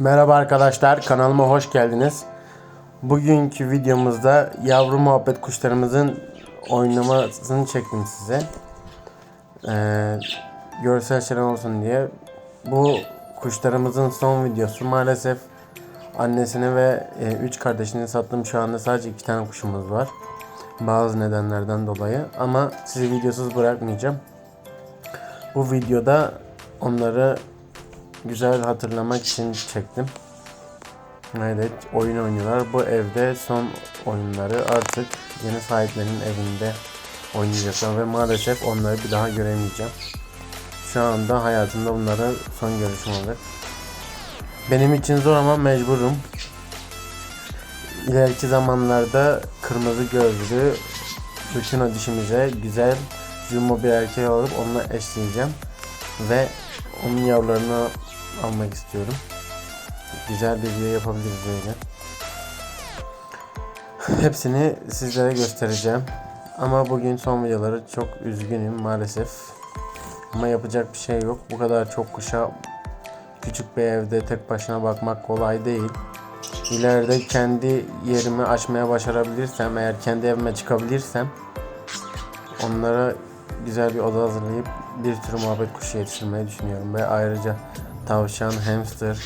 Merhaba arkadaşlar, kanalıma hoş geldiniz. Bugünkü videomuzda yavru muhabbet kuşlarımızın oynamasını çektim size. Ee, görsel şölen olsun diye. Bu kuşlarımızın son videosu. Maalesef annesini ve 3 kardeşini sattım. Şu anda sadece 2 tane kuşumuz var. Bazı nedenlerden dolayı. Ama sizi videosuz bırakmayacağım. Bu videoda onları güzel hatırlamak için çektim. Evet, oyun oynuyorlar. Bu evde son oyunları artık yeni sahiplerinin evinde oynayacaklar ve maalesef onları bir daha göremeyeceğim. Şu anda hayatımda bunlara son görüşüm olacak. Benim için zor ama mecburum. İleriki zamanlarda kırmızı gözlü o dişimize güzel jumbo bir erkek alıp onunla eşleyeceğim. Ve onun yavrularını almak istiyorum. Güzel bir video yapabiliriz böyle. Hepsini sizlere göstereceğim. Ama bugün son videoları çok üzgünüm maalesef. Ama yapacak bir şey yok. Bu kadar çok kuşa küçük bir evde tek başına bakmak kolay değil. İleride kendi yerimi açmaya başarabilirsem, eğer kendi evime çıkabilirsem onlara güzel bir oda hazırlayıp bir sürü muhabbet kuşu yetiştirmeyi düşünüyorum. Ve ayrıca tavşan, hamster,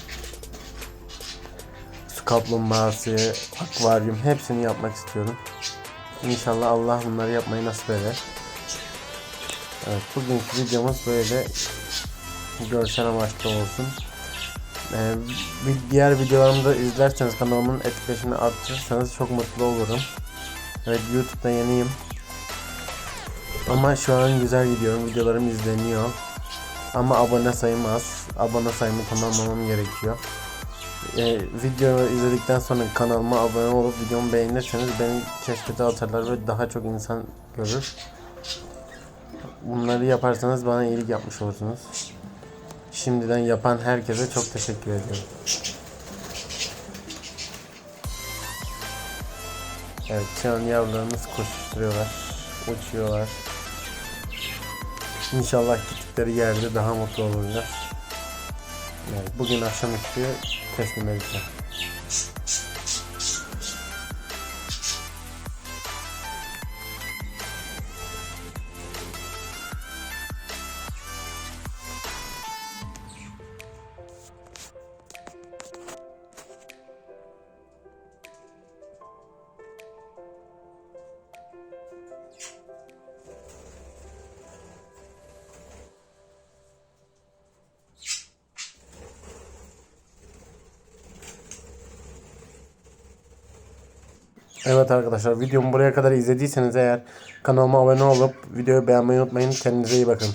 su kaplumbağası, akvaryum hepsini yapmak istiyorum. İnşallah Allah bunları yapmayı nasip eder. Evet, bugünkü videomuz böyle görsel amaçlı olsun. Ee, bir diğer videolarımı da izlerseniz kanalımın etkileşimini arttırırsanız çok mutlu olurum. Evet YouTube'da yeniyim. Ama şu an güzel gidiyorum. Videolarım izleniyor. Ama abone sayım az. Abone sayımı tamamlamam gerekiyor. Ee, videoyu izledikten sonra kanalıma abone olup videomu beğenirseniz beni keşfete atarlar ve daha çok insan görür. Bunları yaparsanız bana iyilik yapmış olursunuz. Şimdiden yapan herkese çok teşekkür ediyorum. Evet şu an yavrularımız koşuşturuyorlar. Uçuyorlar. İnşallah gittikleri yerde daha mutlu olurlar. Evet, bugün akşamüstü teslim edeceğim. Evet arkadaşlar videomu buraya kadar izlediyseniz eğer kanalıma abone olup videoyu beğenmeyi unutmayın. Kendinize iyi bakın.